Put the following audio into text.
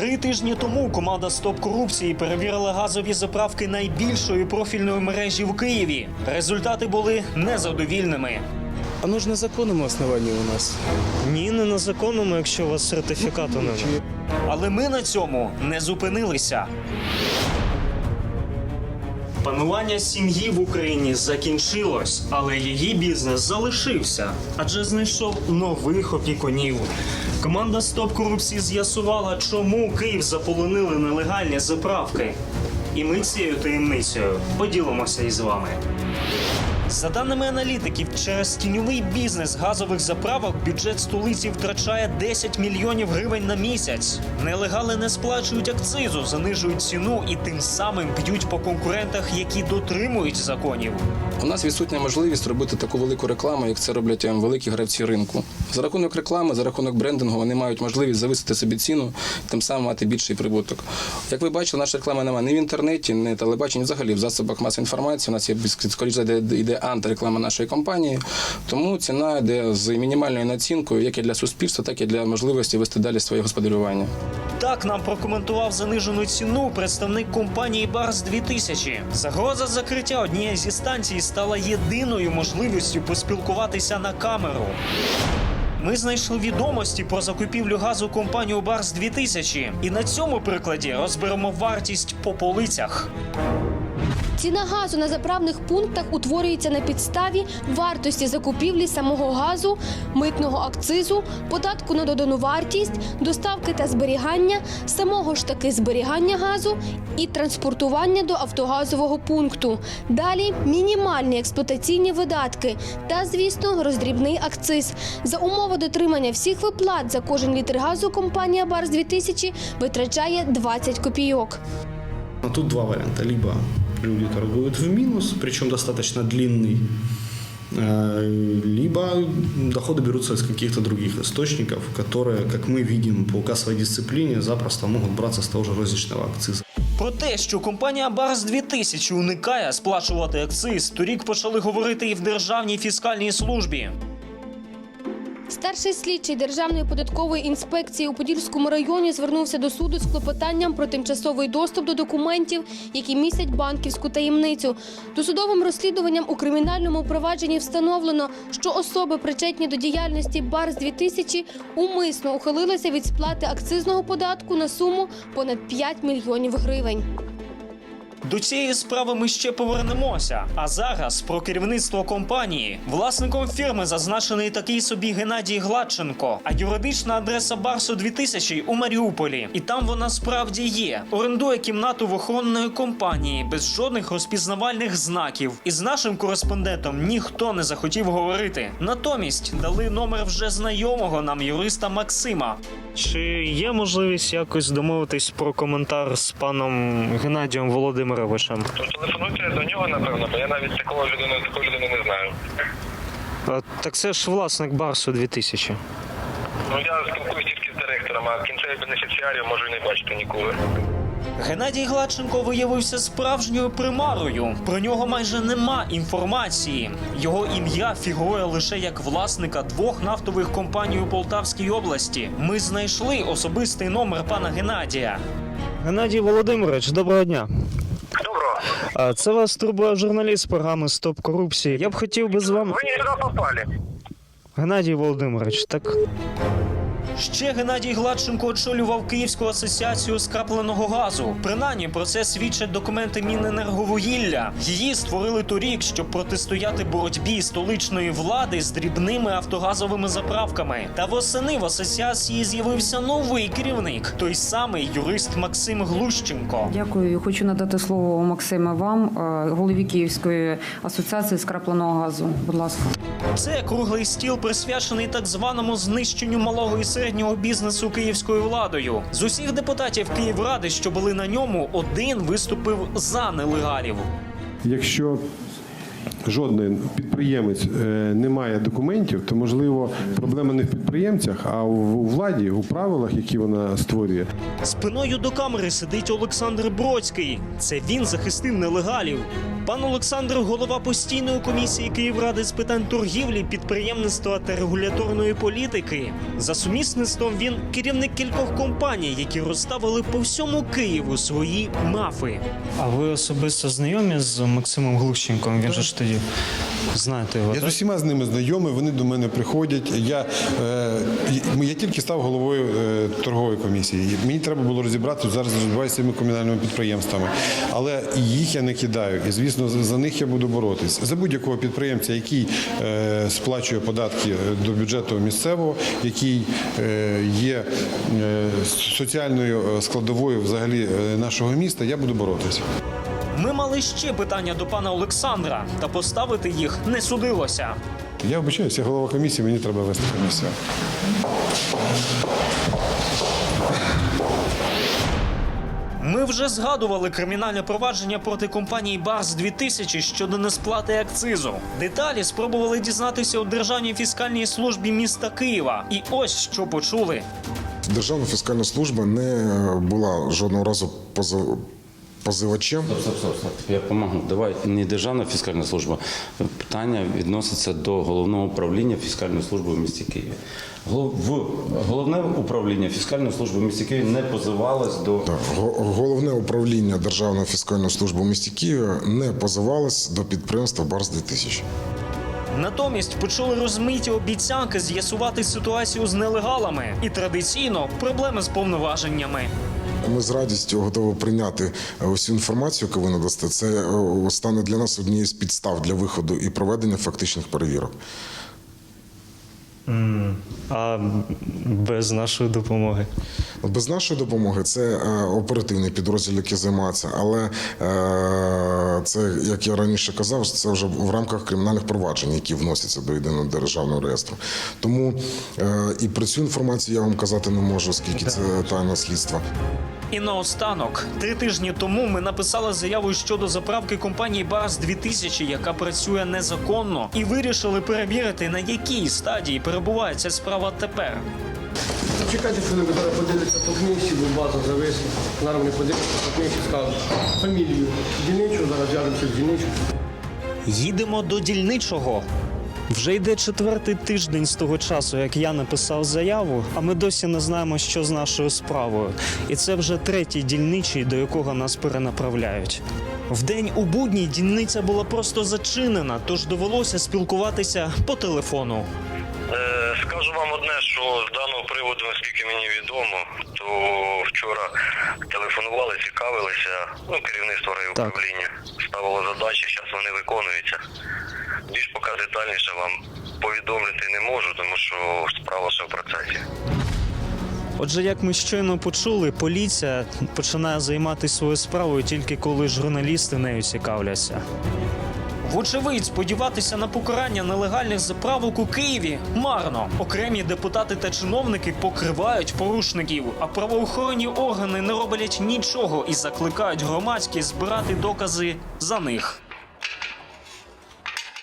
Три тижні тому команда Стоп корупції перевірила газові заправки найбільшої профільної мережі в Києві. Результати були незадовільними. А ну ж на законному основанні у нас. Ні, не на законному, якщо у вас сертифікату немає. Але ми на цьому не зупинилися. Панування сім'ї в Україні закінчилось, але її бізнес залишився, адже знайшов нових опікунів. Команда Стоп корупції з'ясувала, чому Київ заполонили нелегальні заправки. І ми цією таємницею поділимося із вами. За даними аналітиків, через тіньовий бізнес газових заправок бюджет столиці втрачає 10 мільйонів гривень на місяць. Нелегали не сплачують акцизу, занижують ціну і тим самим б'ють по конкурентах, які дотримують законів. У нас відсутня можливість робити таку велику рекламу, як це роблять ем, великі гравці ринку. За рахунок реклами, за рахунок брендингу вони мають можливість зависити собі ціну, тим самим мати більший прибуток. Як ви бачили, наша реклама немає ні в інтернеті, ні телебаченні, взагалі в засобах масової інформації. У нас є скоріше йде антиреклама нашої компанії, тому ціна йде з мінімальною націнкою, як і для суспільства, так і для можливості вести далі своє господарювання. Так нам прокоментував занижену ціну представник компанії Барс 2000 Загроза закриття однієї зі станцій стала єдиною можливістю поспілкуватися на камеру. Ми знайшли відомості про закупівлю газу компанію Барс 2000 і на цьому прикладі розберемо вартість по полицях. Ціна газу на заправних пунктах утворюється на підставі вартості закупівлі самого газу, митного акцизу, податку на додану вартість, доставки та зберігання, самого ж таки зберігання газу і транспортування до автогазового пункту. Далі мінімальні експлуатаційні видатки та, звісно, роздрібний акциз. За умови дотримання всіх виплат за кожен літр газу компанія Барс 2000 витрачає 20 копійок. А тут два варианта. Либо люди торгуют в минус, причем достаточно длинный, э, либо доходы берутся из каких-то других источников, которые, как мы видим по кассовой дисциплине, запросто могут браться с того же розничного акциза. Про те, що компанія Барс 2000 уникає сплачувати акциз, торік почали говорити і в Державній фіскальній службі. Старший слідчий Державної податкової інспекції у Подільському районі звернувся до суду з клопотанням про тимчасовий доступ до документів, які містять банківську таємницю. Досудовим розслідуванням у кримінальному провадженні встановлено, що особи, причетні до діяльності Барс 2000 умисно ухилилися від сплати акцизного податку на суму понад 5 мільйонів гривень. До цієї справи ми ще повернемося. А зараз про керівництво компанії. Власником фірми зазначений такий собі Геннадій Гладченко, а юридична адреса Барсу 2000 у Маріуполі. І там вона справді є. Орендує кімнату в охоронної компанії без жодних розпізнавальних знаків. І з нашим кореспондентом ніхто не захотів говорити. Натомість дали номер вже знайомого нам юриста Максима. Чи є можливість якось домовитись про коментар з паном Геннадієм Володимировичем? То телефонуйте до нього, напевно, бо я навіть такого людини, такої людини не знаю. А, Так це ж власник Барсу 2000. Ну я спілкуюсь тільки з директором, а кінцевих бенефіціарів можу і не бачити ніколи. Геннадій Гладченко виявився справжньою примарою. Про нього майже нема інформації. Його ім'я фігурує лише як власника двох нафтових компаній у Полтавській області. Ми знайшли особистий номер пана Геннадія. Геннадій Володимирович, доброго дня. Це вас турбує журналіст програми Стоп корупції. Я б хотів би з вами. Ви не сюди попали. Геннадій Володимирович, так Ще Геннадій Гладченко очолював Київську асоціацію скрапленого газу. Принаймні про це свідчать документи Міненерговугілля. Її створили торік, щоб протистояти боротьбі столичної влади з дрібними автогазовими заправками. Та восени в асоціації з'явився новий керівник, той самий юрист Максим Глущенко. Дякую. Хочу надати слово Максиме вам, е, голові Київської асоціації скрапленого газу. Будь ласка. Це круглий стіл присвячений так званому знищенню малого і середнього бізнесу київською владою. З усіх депутатів Київради, що були на ньому, один виступив за нелегалів. Якщо жодний підприємець е, не має документів, то можливо проблема не в підприємцях, а у владі, у правилах, які вона створює. Спиною до камери сидить Олександр Бродський. Це він захистив нелегалів. Пан Олександр голова постійної комісії Київради з питань торгівлі, підприємництва та регуляторної політики. За сумісництвом він керівник кількох компаній, які розставили по всьому Києву свої мафи. А ви особисто знайомі з Максимом Глущенком? Він же ж тоді знаєте його. Я з усіма з ними знайомий, вони до мене приходять. Я, е, я тільки став головою е, торгової комісії. Мені треба було розібрати, зараз розбиваюся цими комунальними підприємствами. Але їх я не кидаю. І звісно, за них я буду боротись. За будь-якого підприємця, який е, сплачує податки е, до бюджету місцевого, який е, є е, соціальною е, складовою взагалі е, нашого міста, я буду боротися. Ми мали ще питання до пана Олександра, та поставити їх не судилося. Я вибачаюся, я голова комісії, мені треба вести комісію. Ми вже згадували кримінальне провадження проти компанії Барс 2000 щодо несплати акцизу. Деталі спробували дізнатися у Державній фіскальній службі міста Києва. І ось що почули. Державна фіскальна служба не була жодного разу позов- позивачем. Стоп, стоп, стоп. Я допомогу. Давай не державна фіскальна служба. Питання відноситься до головного управління фіскальної служби в місті Києві. В головне управління фіскальної служби в місті Києві не позивалось до Так, Головне управління Державної фіскальної служби у місті Києві не позивалось до підприємства Барс 2000 Натомість почули розмиті обіцянки з'ясувати ситуацію з нелегалами і традиційно проблеми з повноваженнями. Ми з радістю готові прийняти е, усю інформацію, яку ви надасте. Це е, стане для нас однією з підстав для виходу і проведення фактичних перевірок. А без нашої допомоги. Без нашої допомоги це е, оперативний підрозділ, який займається, але е, це, як я раніше казав, це вже в рамках кримінальних проваджень, які вносяться до єдиного державного реєстру. Тому е, і про цю інформацію я вам казати не можу, оскільки це тайна слідства. І наостанок, три тижні тому ми написали заяву щодо заправки компанії Барс 2000, яка працює незаконно, і вирішили перевірити, на якій стадії перебуває ця справа тепер. Чекайте, коли ви зараз подивитися по книжці, бо база зависла. Зараз вони подивляться по книжці, скажуть фамілію дільничу, зараз зв'яжемося з дільничою. Їдемо до дільничого. Вже йде четвертий тиждень з того часу, як я написав заяву, а ми досі не знаємо, що з нашою справою. І це вже третій дільничий, до якого нас перенаправляють. Вдень у будні дільниця була просто зачинена, тож довелося спілкуватися по телефону. Е, Скажу вам одне, що з даного приводу, наскільки мені відомо, то вчора телефонували, цікавилися. Ну, керівництво райуправління ставило задачі, зараз вони виконуються. Більш поки детальніше вам повідомити не можу, тому що справа ще в процесі. Отже, як ми щойно почули, поліція починає займатися своєю справою тільки коли журналісти нею цікавляться. Вочевидь, сподіватися на покарання нелегальних заправок у Києві марно. Окремі депутати та чиновники покривають порушників, а правоохоронні органи не роблять нічого і закликають громадськість збирати докази за них.